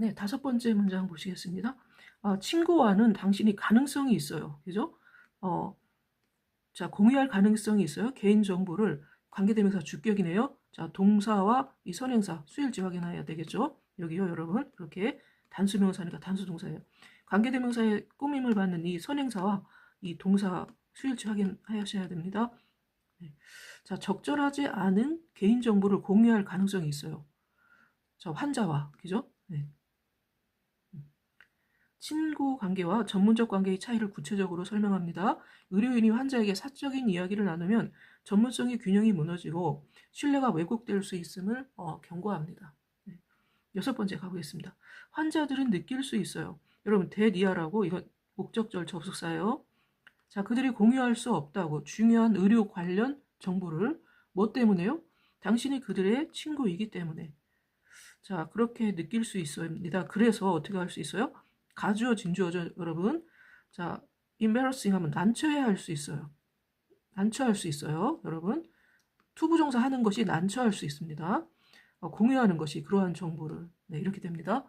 네, 다섯 번째 문장 보시겠습니다. 아, 친구와는 당신이 가능성이 있어요. 그죠? 어, 자, 공유할 가능성이 있어요. 개인 정보를 관계대명사 주격이네요. 자, 동사와 이 선행사 수일지 확인해야 되겠죠? 여기요, 여러분. 그렇게 단수명사니까 단수동사예요. 관계대명사의 꾸밈을 받는 이 선행사와 이 동사 수일지 확인하셔야 됩니다. 네. 자, 적절하지 않은 개인 정보를 공유할 가능성이 있어요. 자, 환자와, 그죠? 네. 친구 관계와 전문적 관계의 차이를 구체적으로 설명합니다. 의료인이 환자에게 사적인 이야기를 나누면 전문성의 균형이 무너지고 신뢰가 왜곡될 수 있음을 어, 경고합니다. 네. 여섯 번째 가보겠습니다. 환자들은 느낄 수 있어요. 여러분 대니아라고 이건 목적절 접속사예요. 자 그들이 공유할 수 없다고 중요한 의료 관련 정보를 뭐 때문에요? 당신이 그들의 친구이기 때문에. 자 그렇게 느낄 수 있습니다. 그래서 어떻게 할 수 있어요? 가주어 진주어죠 여러분. 자 embarrassing 하면 난처해 할 수 있어요. 난처할 수 있어요 여러분. 투부정사 하는 것이 난처할 수 있습니다. 어, 공유하는 것이 그러한 정보를 네, 이렇게 됩니다.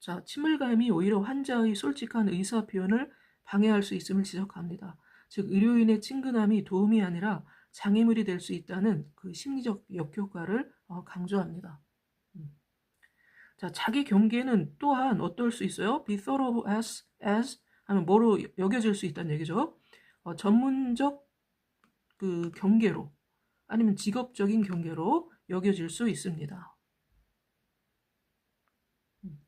자, 침울감이 오히려 환자의 솔직한 의사 표현을 방해할 수 있음을 지적합니다. 즉, 의료인의 친근함이 도움이 아니라 장애물이 될 수 있다는 그 심리적 역효과를 어, 강조합니다. 음. 자, 자기 경계는 또한 어떨 수 있어요? be of as, as 하면 뭐로 여겨질 수 있다는 얘기죠. 어, 전문적 그 경계로 아니면 직업적인 경계로 여겨질 수 있습니다. 음.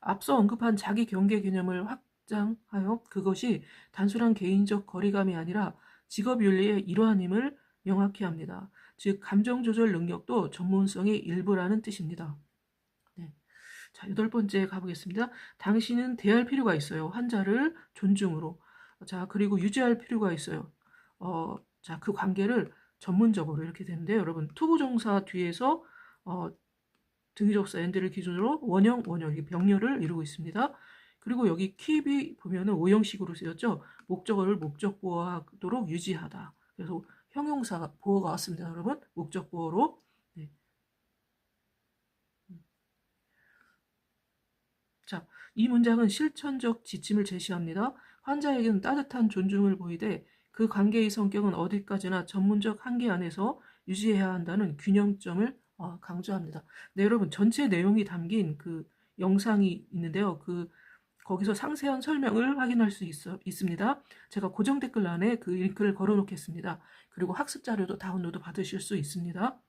앞서 언급한 자기 경계 개념을 확장하여 그것이 단순한 개인적 거리감이 아니라 직업 윤리의 일환임을 명확히 합니다. 즉 감정 조절 능력도 전문성의 일부라는 뜻입니다. 네. 자, 여덟 번째 가보겠습니다. 당신은 대할 필요가 있어요. 환자를 존중으로. 자, 그리고 유지할 필요가 있어요. 어, 자, 그 관계를 전문적으로 이렇게 되는데 여러분 투부정사 뒤에서 어, 등위적사 엔드를 기준으로 원형, 원형, 병렬을 이루고 있습니다. 그리고 여기 킵이 보면은 오형식으로 쓰였죠. 목적어를 목적 보호하도록 유지하다. 그래서 형용사 보호가 왔습니다, 여러분. 목적 보호로. 네. 자, 이 문장은 실천적 지침을 제시합니다. 환자에게는 따뜻한 존중을 보이되 그 관계의 성격은 어디까지나 전문적 한계 안에서 유지해야 한다는 균형점을 어, 강조합니다. 네, 여러분 전체 내용이 담긴 그 영상이 있는데요. 그 거기서 상세한 설명을 확인할 수 있어, 있습니다. 제가 고정 댓글란에 그 링크를 걸어 놓겠습니다. 그리고 학습 자료도 다운로드 받으실 수 있습니다.